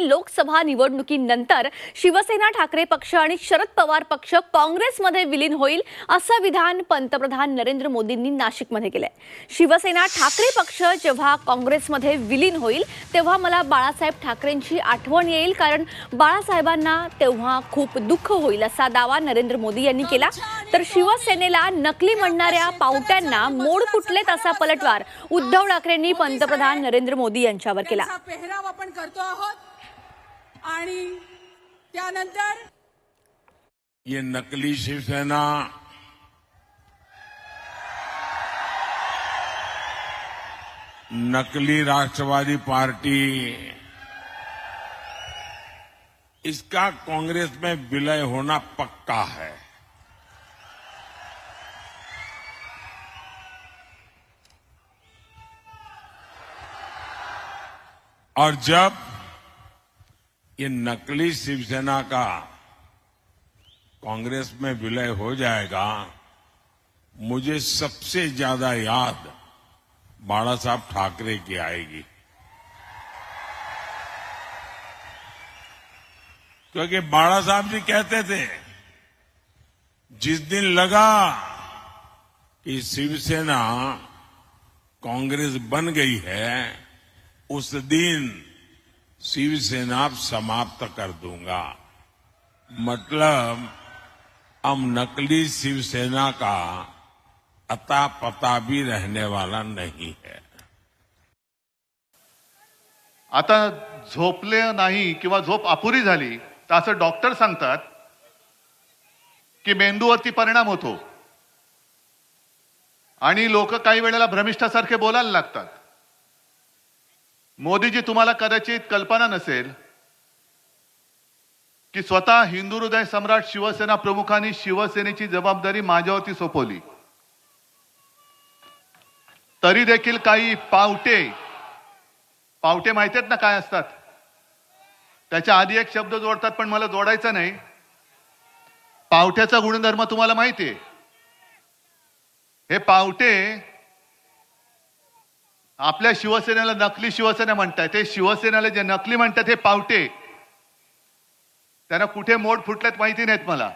लोकसभा निवडणुकीनंतर शिवसेना ठाकरे पक्ष आणि शरद पवार पक्ष काँग्रेसमध्ये विलीन होईल असं विधान पंतप्रधान नरेंद्र मोदींनी नाशिकमध्ये केलंय. शिवसेना ठाकरे पक्ष जेव्हा काँग्रेसमध्ये विलीन होईल तेव्हा मला बाळासाहेब ठाकरेंची आठवण येईल कारण बाळासाहेबांना तेव्हा खूप दुःख होईल असा दावा नरेंद्र मोदी यांनी केला. तर शिवसेनेला नकली म्हणणाऱ्या पावट्यांना मोड फुटलेत असा पलटवार उद्धव ठाकरेंनी पंतप्रधान नरेंद्र मोदी यांच्यावर केला. आपण करतो आहोत. त्यानंतर ये नकली शिवसेना नकली राष्ट्रवादी पार्टी, इसका कांग्रेस में विलय होना पक्का है। और जब ये नकली शिवसेना का कांग्रेस में विलय हो जाएगा, मुझे सबसे ज़्यादा याद बाड़ा साहब ठाकरे की आएगी। क्योंकि बाड़ा साहब जी कहते थे, जिस दिन लगा कि शिवसेना कांग्रेस बन गई है, उस दिन शिवसेना समाप्त कर दूंगा। मतलब अब नकली शिवसेना का अता पता भी रहने वाला नहीं है। आता झोपले नाही किंवा झोप अपुरी झाली तर असं डॉक्टर सांगतात की मेंदूवरती परिणाम होतो. आणि लोक काही वेळेला भ्रमिष्ठासारखे बोलायला लागतात. मोदीजी तुम्हाला कदाचित कल्पना नसेल की स्वतः हिंदू हृदय सम्राट शिवसेना प्रमुखांनी शिवसेनेची जबाबदारी माझ्यावरती सोपवली. तरी देखील काही पावटे पावटे माहिती आहेत ना काय असतात? त्याच्या आधी एक शब्द जोडतात पण मला जोडायचा नाही. पावट्याचा गुणधर्म तुम्हाला माहिती आहे. हे पावटे आपल्या शिवसेनेला नकली शिवसेना म्हणताय ते शिवसेनेला जे नकली म्हणतात हे पावटे. त्यांना कुठे मोड फुटलेत माहिती नाहीत मला.